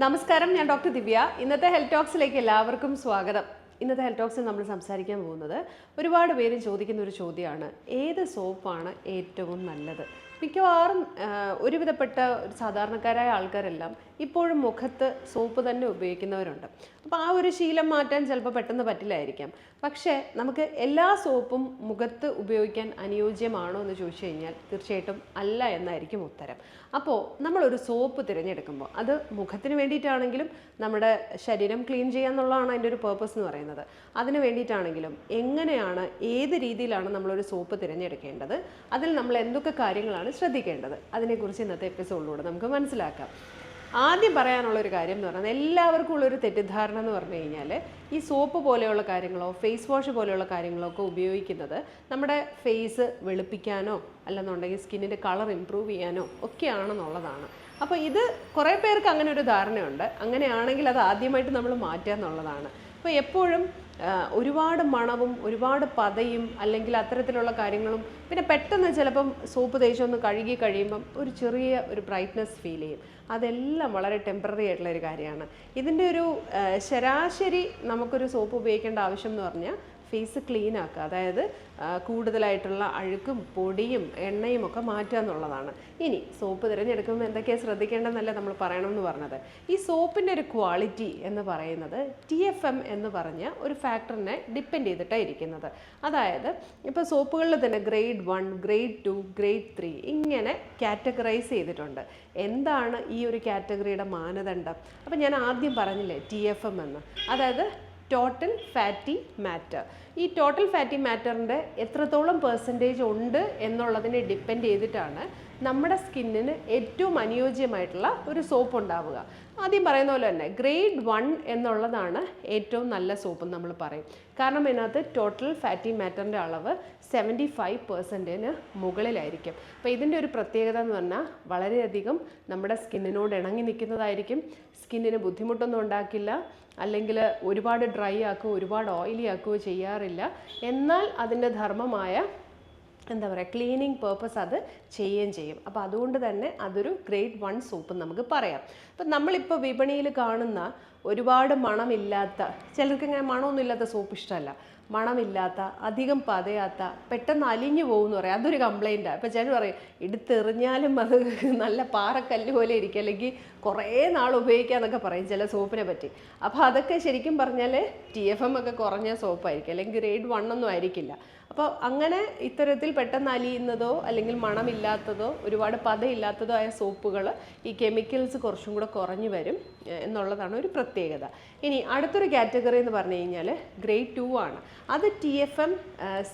നമസ്കാരം ഞാൻ ഡോക്ടർ ദിവ്യ. ഇന്നത്തെ ഹെൽത്ത് ടോക്സിലേക്ക് എല്ലാവർക്കും സ്വാഗതം. ഇന്നത്തെ ഹെൽത്ത് ടോക്സിൽ നമ്മൾ സംസാരിക്കാൻ പോകുന്നത് ഒരുപാട് പേര് ചോദിക്കുന്ന ഒരു ചോദ്യമാണ്. ഏത് സോപ്പാണ് ഏറ്റവും നല്ലത്? മിക്കവാറും ഒരുവിധപ്പെട്ട ഒരു സാധാരണക്കാരായ ആൾക്കാരെല്ലാം ഇപ്പോഴും മുഖത്ത് സോപ്പ് തന്നെ ഉപയോഗിക്കുന്നവരുണ്ട്. അപ്പോൾ ആ ഒരു ശീലം മാറ്റാൻ ചിലപ്പോൾ പെട്ടെന്ന് പറ്റില്ലായിരിക്കാം. പക്ഷേ നമുക്ക് എല്ലാ സോപ്പും മുഖത്ത് ഉപയോഗിക്കാൻ അനുയോജ്യമാണോ എന്ന് ചോദിച്ചു കഴിഞ്ഞാൽ തീർച്ചയായിട്ടും അല്ല എന്നായിരിക്കും ഉത്തരം. അപ്പോൾ നമ്മളൊരു സോപ്പ് തിരഞ്ഞെടുക്കുമ്പോൾ അത് മുഖത്തിന് വേണ്ടിയിട്ടാണെങ്കിലും നമ്മുടെ ശരീരം ക്ലീൻ ചെയ്യാന്നുള്ളതാണ് അതിന്റെ ഒരു പേർപ്പസ് എന്ന് പറയുന്നത്. അതിന് വേണ്ടിയിട്ടാണെങ്കിലും എങ്ങനെയാണ് ഏത് രീതിയിലാണ് നമ്മളൊരു സോപ്പ് തിരഞ്ഞെടുക്കേണ്ടത് അതിൽ നമ്മൾ എന്തൊക്കെ കാര്യങ്ങളാണ് ശ്രദ്ധിക്കേണ്ടത് അതിനെക്കുറിച്ച് ഇന്നത്തെ എപ്പിസോഡിലൂടെ നമുക്ക് മനസ്സിലാക്കാം. ആദ്യം പറയാനുള്ള ഒരു കാര്യം എന്ന് പറഞ്ഞാൽ എല്ലാവർക്കും ഉള്ളൊരു തെറ്റിദ്ധാരണ എന്ന് പറഞ്ഞു കഴിഞ്ഞാൽ ഈ സോപ്പ് പോലെയുള്ള കാര്യങ്ങളോ ഫേസ് വാഷ് പോലെയുള്ള കാര്യങ്ങളോ ഒക്കെ ഉപയോഗിക്കുന്നത് നമ്മുടെ ഫേസ് വെളുപ്പിക്കാനോ അല്ലെന്നുണ്ടെങ്കിൽ സ്കിന്നിന്റെ കളർ ഇമ്പ്രൂവ് ചെയ്യാനോ ഒക്കെയാണെന്നുള്ളതാണ് അപ്പോൾ ഇത് കുറേ പേർക്ക് അങ്ങനെ ഒരു ധാരണയുണ്ട്. അങ്ങനെയാണെങ്കിൽ അത് ആദ്യമായിട്ട് നമ്മൾ മാറ്റുക എന്നുള്ളതാണ്. അപ്പോൾ എപ്പോഴും ഒരുപാട് മണവും ഒരുപാട് പതയും അല്ലെങ്കിൽ അത്തരത്തിലുള്ള കാര്യങ്ങളും പിന്നെ പെട്ടെന്ന് ചിലപ്പം സോപ്പ് തേച്ചൊന്ന് കഴുകി കഴിയുമ്പം ഒരു ചെറിയ ഒരു ബ്രൈറ്റ്നസ് ഫീൽ ചെയ്യും. അതെല്ലാം വളരെ ടെമ്പററി ആയിട്ടുള്ള ഒരു കാര്യമാണ്. ഇതിന്റെ ഒരു ശരാശരി നമുക്കൊരു സോപ്പ് ഉപയോഗിക്കേണ്ട ആവശ്യം എന്ന് പറഞ്ഞാൽ ഫേസ് ക്ലീൻ ആക്കുക. അതായത് കൂടുതലായിട്ടുള്ള അഴുക്കും പൊടിയും എണ്ണയും ഒക്കെ മാറ്റുക എന്നുള്ളതാണ്. ഇനി സോപ്പ് തിരഞ്ഞെടുക്കുമ്പോൾ എന്തൊക്കെയാണ് ശ്രദ്ധിക്കേണ്ടതെന്നല്ല നമ്മൾ പറയണമെന്ന് പറഞ്ഞത്. ഈ സോപ്പിന്റെ ഒരു ക്വാളിറ്റി എന്ന് പറയുന്നത് ടി എഫ് എം എന്ന് പറഞ്ഞ ഒരു ഫാക്ടറിനെ ഡിപ്പെൻഡ് ചെയ്തിട്ടാണ് ഇരിക്കുന്നത്. അതായത് ഇപ്പോൾ സോപ്പുകളിൽ തന്നെ grade one grade two grade three ഇങ്ങനെ കാറ്റഗറൈസ് ചെയ്തിട്ടുണ്ട്. എന്താണ് ഈ ഒരു കാറ്റഗറിയുടെ മാനദണ്ഡം? അപ്പം ഞാൻ ആദ്യം പറഞ്ഞില്ലേ ടി എഫ് എം എന്ന്. അതായത് ടോട്ടൽ ഫാറ്റി മാറ്റർ ഈ ടോട്ടൽ ഫാറ്റി മാറ്ററിന്റെ എത്രത്തോളം പെർസെന്റേജ് ഉണ്ട് എന്നുള്ളതിനെ ഡിപ്പെൻഡ് ചെയ്തിട്ടാണ് നമ്മുടെ സ്കിന്നിന് ഏറ്റവും അനുയോജ്യമായിട്ടുള്ള ഒരു സോപ്പ് ഉണ്ടാവുക. ആദ്യം പറയുന്ന പോലെ തന്നെ ഗ്രേഡ് വൺ എന്നുള്ളതാണ് ഏറ്റവും നല്ല സോപ്പ് നമ്മൾ പറയും. കാരണം ഇതിനകത്ത് ടോട്ടൽ ഫാറ്റി മാറ്ററിന്റെ അളവ് സെവന്റി ഫൈവ് പെർസെന്റിന് മുകളിലായിരിക്കും. അപ്പോൾ ഇതിന്റെ ഒരു പ്രത്യേകത എന്ന് പറഞ്ഞാൽ വളരെയധികം നമ്മുടെ സ്കിന്നിനോട് ഇണങ്ങി നിൽക്കുന്നതായിരിക്കും. സ്കിന്നിന് ബുദ്ധിമുട്ടൊന്നും ഉണ്ടാക്കില്ല. അല്ലെങ്കിൽ ഒരുപാട് ഡ്രൈ ആക്കുകയോ ഒരുപാട് ഓയിലി ആക്കുകയോ ചെയ്യാറില്ല. എന്നാൽ അതിന്റെ ധർമ്മമായ എന്താ പറയുക ക്ലീനിങ് പേർപ്പസ് അത് ചെയ്യുകയും ചെയ്യും. അപ്പോൾ അതുകൊണ്ട് തന്നെ അതൊരു ഗ്രേഡ് വൺ സോപ്പ് നമുക്ക് പറയാം. അപ്പം നമ്മളിപ്പോൾ വിപണിയിൽ കാണുന്ന ഒരുപാട് മണമില്ലാത്ത ചിലർക്ക് ഇങ്ങനെ മണമൊന്നും ഇല്ലാത്ത സോപ്പ് ഇഷ്ടമല്ല. മണമില്ലാത്ത അധികം പതയാത്ത പെട്ടെന്ന് അലിഞ്ഞു പോകുമെന്ന് പറയാം. അതൊരു കംപ്ലൈന്റാണ് ഇപ്പോൾ ചിലർ പറയും എടുത്തെറിഞ്ഞാലും അത് നല്ല പാറക്കല്ല് പോലെ ഇരിക്കും. അല്ലെങ്കിൽ കുറേ നാൾ ഉപയോഗിക്കാന്നൊക്കെ പറയും ചില സോപ്പിനെ പറ്റി. അപ്പോൾ അതൊക്കെ ശരിക്കും പറഞ്ഞാൽ ടി എഫ് എം ഒക്കെ കുറഞ്ഞ സോപ്പായിരിക്കും അല്ലെങ്കിൽ ഗ്രേഡ് വൺ ഒന്നും ആയിരിക്കില്ല. അപ്പോൾ അങ്ങനെ ഇത്തരത്തിൽ പെട്ടെന്ന് അലിയുന്നതോ അല്ലെങ്കിൽ മണമില്ലാത്തതോ ഒരുപാട് പതയില്ലാത്തതോ ആയ സോപ്പുകൾ ഈ കെമിക്കൽസ് കുറച്ചും കൂടെ കുറഞ്ഞു വരും. എന്നുള്ളതാണ് ഒരു പ്രത്യേകത. ഇനി അടുത്തൊരു കാറ്റഗറി എന്ന് പറഞ്ഞു കഴിഞ്ഞാൽ ഗ്രേഡ് ടു ആണ്. അത് ടി എഫ് എം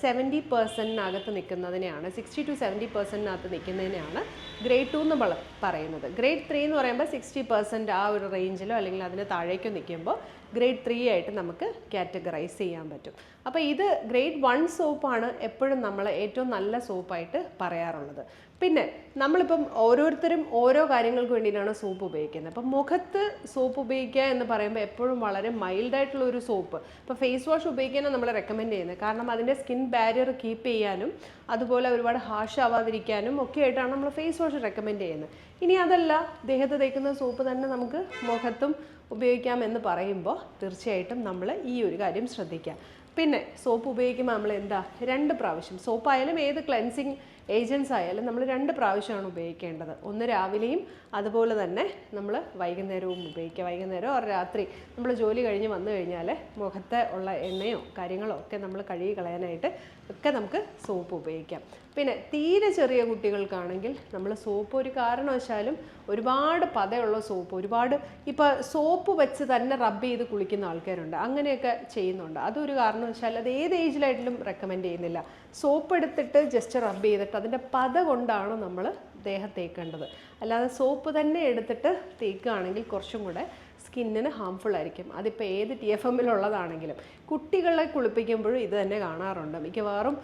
സെവന്റി പെർസെന്റിനകത്ത് നിൽക്കുന്നതിനെയാണ് സിക്സ്റ്റി ടു സെവന്റി പെർസെന്റിനകത്ത് നിൽക്കുന്നതിനെയാണ് ഗ്രേഡ് ടു എന്ന് പറയുന്നത്. ഗ്രേഡ് ത്രീ എന്ന് പറയുമ്പോൾ സിക്സ്റ്റി പെർസെന്റ് ആ ഒരു റേഞ്ചിലോ അല്ലെങ്കിൽ അതിന് താഴേക്കോ നിൽക്കുമ്പോൾ ഗ്രേഡ് ത്രീ ആയിട്ട് നമുക്ക് കാറ്റഗറൈസ് ചെയ്യാൻ പറ്റും. അപ്പോൾ ഇത് ഗ്രേഡ് വൺ സോപ്പാണ് എപ്പോഴും നമ്മൾ ഏറ്റവും നല്ല സോപ്പായിട്ട് പറയാറുള്ളത്. പിന്നെ നമ്മളിപ്പം ഓരോരുത്തരും ഓരോ കാര്യങ്ങൾക്ക് വേണ്ടിയിട്ടാണ് സോപ്പ് ഉപയോഗിക്കുന്നത്. അപ്പം മുഖത്ത് സോപ്പ് ഉപയോഗിക്കുക എന്ന് പറയുമ്പോൾ എപ്പോഴും വളരെ മൈൽഡായിട്ടുള്ള ഒരു സോപ്പ്. ഇപ്പോൾ ഫേസ് വാഷ് ഉപയോഗിക്കാനാണ് നമ്മൾ റെക്കമെൻഡ് ചെയ്യുന്നത്. കാരണം അതിന്റെ സ്കിൻ ബാരിയർ കീപ്പ് ചെയ്യാനും അതുപോലെ ഒരുപാട് ഹാഷ് ആവാതിരിക്കാനും ഒക്കെ ആയിട്ടാണ് നമ്മൾ ഫേസ് വാഷ് റെക്കമെൻഡ് ചെയ്യുന്നത്. ഇനി അതല്ല ദേഹത്ത് തേക്കുന്ന സോപ്പ് തന്നെ നമുക്ക് മുഖത്തും ഉപയോഗിക്കാം എന്ന് പറയുമ്പോൾ തീർച്ചയായിട്ടും നമ്മൾ ഈ ഒരു കാര്യം ശ്രദ്ധിക്കാം. പിന്നെ സോപ്പ് ഉപയോഗിക്കുമ്പോൾ നമ്മൾ എന്താ രണ്ട് പ്രാവശ്യം സോപ്പായാലും ഏത് ക്ലെൻസിങ് ഏജൻസ് ആയാലും നമ്മൾ രണ്ട് പ്രാവശ്യമാണ് ഉപയോഗിക്കേണ്ടത്. ഒന്ന് രാവിലെയും അതുപോലെ തന്നെ നമ്മൾ വൈകുന്നേരവും ഉപയോഗിക്കുക. വൈകുന്നേരം ഓരോ രാത്രി നമ്മൾ ജോലി കഴിഞ്ഞ് വന്നു കഴിഞ്ഞാൽ മുഖത്തെ ഉള്ള എണ്ണയോ കാര്യങ്ങളോ ഒക്കെ നമ്മൾ കഴുകി കളയാനായിട്ട് ഒക്കെ നമുക്ക് സോപ്പ് ഉപയോഗിക്കാം. പിന്നെ തീരെ ചെറിയ കുട്ടികൾക്കാണെങ്കിൽ നമ്മൾ സോപ്പ് ഒരു കാരണവശാലും ഒരുപാട് പതയുള്ള സോപ്പ് ഒരുപാട് ഇപ്പോൾ സോപ്പ് വെച്ച് തന്നെ റബ്ബ് ചെയ്ത് കുളിക്കുന്ന ആൾക്കാരുണ്ട്. അങ്ങനെയൊക്കെ ചെയ്യുന്നുണ്ട്. അതൊരു കാരണവശാലും അത് ഏത് ഏജിലായിട്ടും റെക്കമെൻഡ് ചെയ്യുന്നില്ല. സോപ്പ് എടുത്തിട്ട് ജസ്റ്റ് റബ്ബ് ചെയ്തിട്ട് അതിന്റെ പത കൊണ്ടാണ് നമ്മൾ ദേഹം തേക്കേണ്ടത്. അല്ലാതെ സോപ്പ് തന്നെ എടുത്തിട്ട് തേക്കുകയാണെങ്കിൽ കുറച്ചും കൂടെ സ്കിന്നിന് ഹാംഫുൾ ആയിരിക്കും. അതിപ്പോൾ ഏത് ടി എഫ് എമ്മിലുള്ളതാണെങ്കിലും കുട്ടികളെ കുളിപ്പിക്കുമ്പോഴും ഇത് തന്നെ കാണാറുണ്ട്. മിക്കവാറും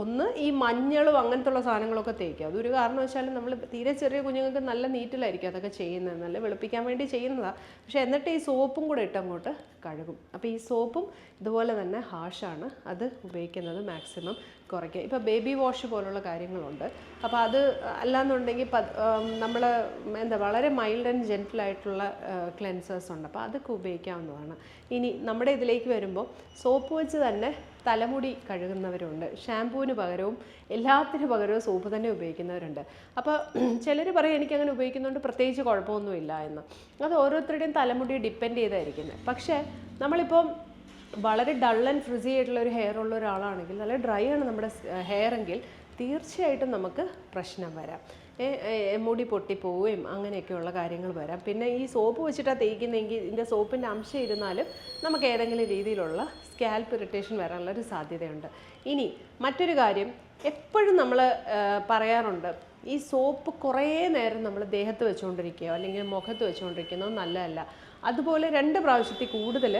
ഒന്ന് ഈ മഞ്ഞളും അങ്ങനത്തുള്ള സാധനങ്ങളൊക്കെ തേക്കുക. അതൊരു വെച്ചാൽ നമ്മൾ തീരെ ചെറിയ കുഞ്ഞുങ്ങൾക്ക് നല്ല നീറ്റിലായിരിക്കും അതൊക്കെ ചെയ്യുന്നത്. നല്ല വെളുപ്പിക്കാൻ വേണ്ടി ചെയ്യുന്നതാണ് പക്ഷേ എന്നിട്ട് ഈ സോപ്പും കൂടെ ഇട്ടങ്ങോട്ട് കഴുകും. അപ്പോൾ ഈ സോപ്പും ഇതുപോലെ തന്നെ ഹാഷാണ് അത് ഉപയോഗിക്കുന്നത് മാക്സിമം കുറയ്ക്കുക. ഇപ്പോൾ ബേബി വാഷ് പോലുള്ള കാര്യങ്ങളുണ്ട്. അപ്പോൾ അത് അല്ലാന്നുണ്ടെങ്കിൽ നമ്മൾ എന്താ വളരെ മൈൽഡ് ആൻഡ് ജെന്റിൽ ആയിട്ടുള്ള ക്ലെൻസേഴ്സ് ഉണ്ട്. അപ്പോൾ അതൊക്കെ ഉപയോഗിക്കാവുന്നതാണ്. ഇനി നമ്മുടെ ഇതിലേക്ക് വരുമ്പോൾ സോപ്പ് വെച്ച് തന്നെ തലമുടി കഴുകുന്നവരുണ്ട്. ഷാമ്പൂവിന് പകരവും എല്ലാത്തിനു പകരവും സോപ്പ് തന്നെ ഉപയോഗിക്കുന്നവരുണ്ട്. അപ്പോൾ ചിലർ പറയും എനിക്കങ്ങനെ ഉപയോഗിക്കുന്നതുകൊണ്ട് പ്രത്യേകിച്ച് കുഴപ്പമൊന്നുമില്ല എന്ന്. അത് ഓരോരുത്തരുടെയും തലമുടി ഡിപ്പെൻഡ് ചെയ്തായിരിക്കുന്നത്. പക്ഷേ നമ്മളിപ്പം വളരെ ഡൾ ആൻഡ് ഫ്രിസി ആയിട്ടുള്ള ഒരു ഹെയർ ഉള്ള ഒരാളാണെങ്കിൽ നല്ല ഡ്രൈ ആണ് നമ്മുടെ ഹെയർ എങ്കിൽ തീർച്ചയായിട്ടും നമുക്ക് പ്രശ്നം വരാം. മുടി പൊട്ടിപ്പോവുകയും അങ്ങനെയൊക്കെയുള്ള കാര്യങ്ങൾ വരാം. പിന്നെ ഈ സോപ്പ് വെച്ചിട്ടാണ് തേക്കുന്നതെങ്കിൽ ഇതിന്റെ സോപ്പിന്റെ അംശം ഇരുന്നാലും നമുക്ക് ഏതെങ്കിലും രീതിയിലുള്ള സ്കാൽപ്പ് ഇറിറ്റേഷൻ വരാനുള്ള ഒരു സാധ്യതയുണ്ട്. ഇനി മറ്റൊരു കാര്യം എപ്പോഴും നമ്മൾ പറയാറുണ്ട് ഈ സോപ്പ് കുറേ നേരം നമ്മൾ ദേഹത്ത് വെച്ചുകൊണ്ടിരിക്കുകയോ അല്ലെങ്കിൽ മുഖത്ത് വെച്ചുകൊണ്ടിരിക്കുന്നതോ നല്ലതല്ല. അതുപോലെ രണ്ട് പ്രാവശ്യത്തിൽ കൂടുതൽ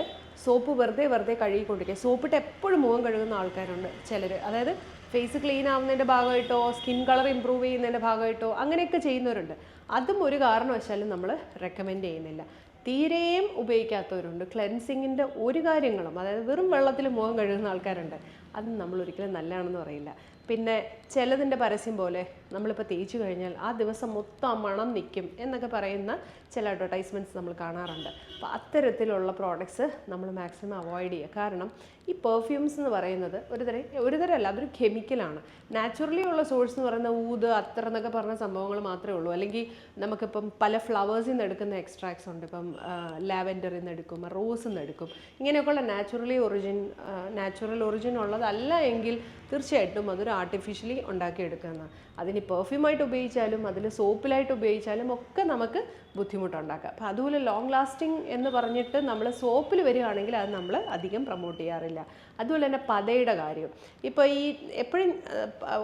സോപ്പ് വെറുതെ വെറുതെ കഴുകിക്കൊണ്ടിരിക്കുക. സോപ്പിട്ട് എപ്പോഴും മുഖം കഴുകുന്ന ആൾക്കാരുണ്ട് ചിലർ. അതായത് ഫേസ് ക്ലീൻ ആവുന്നതിന്റെ ഭാഗമായിട്ടോ സ്കിൻ കളർ ഇമ്പ്രൂവ് ചെയ്യുന്നതിന്റെ ഭാഗമായിട്ടോ അങ്ങനെയൊക്കെ ചെയ്യുന്നവരുണ്ട്. അതും ഒരു കാരണവശാലും നമ്മൾ റെക്കമെൻഡ് ചെയ്യുന്നില്ല. തീരെയും ഉപയോഗിക്കാത്തവരുണ്ട്. ക്ലെൻസിങ്ങിന്റെ ഒരു കാര്യങ്ങളും അതായത് വെറും വെള്ളത്തിൽ മുഖം കഴുകുന്ന ആൾക്കാരുണ്ട്. അത് നമ്മൾ ഒരിക്കലും നല്ലതാണെന്ന് പറയില്ല. പിന്നെ ചിലതിന്റെ പരസ്യം പോലെ നമ്മളിപ്പോൾ തേച്ചു കഴിഞ്ഞാൽ ആ ദിവസം മൊത്തം ആ മണം നിൽക്കും എന്നൊക്കെ പറയുന്ന ചില അഡ്വർടൈസ്മെന്റ്സ് നമ്മൾ കാണാറുണ്ട്. അപ്പോൾ അത്തരത്തിലുള്ള പ്രോഡക്ട്സ് നമ്മൾ മാക്സിമം അവോയ്ഡ് ചെയ്യുക. കാരണം ഈ പെർഫ്യൂംസ് എന്ന് പറയുന്നത് ഒരു തരം ഒരു തരമല്ല അതൊരു കെമിക്കലാണ് നാച്ചുറലി ഉള്ള സോഴ്സ് എന്ന് പറയുന്ന ഊത് അത്തർ എന്നൊക്കെ പറഞ്ഞ സംഭവങ്ങൾ മാത്രമേ ഉള്ളൂ. അല്ലെങ്കിൽ നമുക്കിപ്പം പല ഫ്ലവേഴ്സിൽ നിന്ന് എടുക്കുന്ന എക്സ്ട്രാക്ട്സ് ഉണ്ട്. ഇപ്പം ലാവൻഡറിൽ നിന്ന് എടുക്കും റോസിൽ നിന്ന് എടുക്കും. ഇങ്ങനെയൊക്കെയുള്ള നാച്ചുറലി ഒറിജിൻ നാച്ചുറൽ ഒറിജിൻ ഉള്ളതല്ല എങ്കിൽ തീർച്ചയായിട്ടും അതൊരു ആർട്ടിഫിഷ്യലി ഉണ്ടാക്കിയെടുക്കുന്ന. അതിന് പെർഫ്യൂമായിട്ട് ഉപയോഗിച്ചാലും അതിൽ സോപ്പിലായിട്ട് ഉപയോഗിച്ചാലും ഒക്കെ നമുക്ക് ബുദ്ധിമുട്ടുണ്ടാക്കാം. അപ്പോൾ അതുപോലെ ലോങ് ലാസ്റ്റിംഗ് എന്ന് പറഞ്ഞിട്ട് നമ്മൾ സോപ്പിൽ വരികയാണെങ്കിൽ അത് നമ്മൾ അധികം പ്രൊമോട്ട് ചെയ്യാറില്ല. അതുപോലെ തന്നെ പതയുടെ കാര്യം. ഇപ്പോൾ ഈ എപ്പോഴും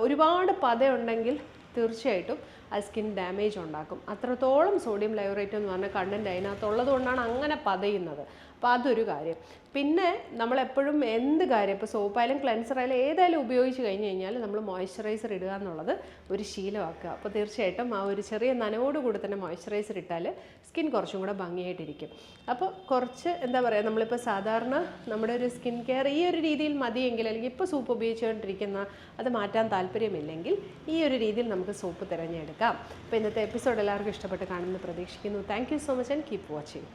ഒരുപാട് പതയുണ്ടെങ്കിൽ തീർച്ചയായിട്ടും അത് സ്കിൻ ഡാമേജ് ഉണ്ടാക്കും. അത്രത്തോളം സോഡിയം ലൈവറേറ്റ് എന്ന് പറഞ്ഞ കണ്ടന്റ് അതിനകത്തുള്ളത് കൊണ്ടാണ് അങ്ങനെ പതയുന്നത്. അപ്പോൾ അതൊരു കാര്യം. പിന്നെ നമ്മളെപ്പോഴും എന്ത് കാര്യം? ഇപ്പോൾ സോപ്പായാലും ക്ലെൻസർ ആയാലും ഏതായാലും ഉപയോഗിച്ച് കഴിഞ്ഞ് കഴിഞ്ഞാൽ നമ്മൾ മോയ്സ്ചറൈസർ ഇടുക എന്നുള്ളത് ഒരു ശീലമാക്കുക. അപ്പോൾ തീർച്ചയായിട്ടും ആ ഒരു ചെറിയ നനവോട് കൂടി തന്നെ മോയ്സ്ചറൈസർ ഇട്ടാൽ സ്കിൻ കുറച്ചും കൂടെ ഭംഗിയായിട്ടിരിക്കും. അപ്പോൾ കുറച്ച് എന്താ പറയുക നമ്മളിപ്പോൾ സാധാരണ നമ്മുടെ ഒരു സ്കിൻ കെയർ ഈ ഒരു രീതിയിൽ മതിയെങ്കിൽ അല്ലെങ്കിൽ ഇപ്പോൾ സൂപ്പ് ഉപയോഗിച്ചുകൊണ്ടിരിക്കുന്ന അത് മാറ്റാൻ താല്പര്യമില്ലെങ്കിൽ ഈ ഒരു രീതിയിൽ നമുക്ക് സോപ്പ് തിരഞ്ഞെടുക്കാം. അപ്പോൾ ഇന്നത്തെ എപ്പിസോഡ് എല്ലാവർക്കും ഇഷ്ടപ്പെട്ട് കാണുമെന്ന് പ്രതീക്ഷിക്കുന്നു. Thank so much and keep watching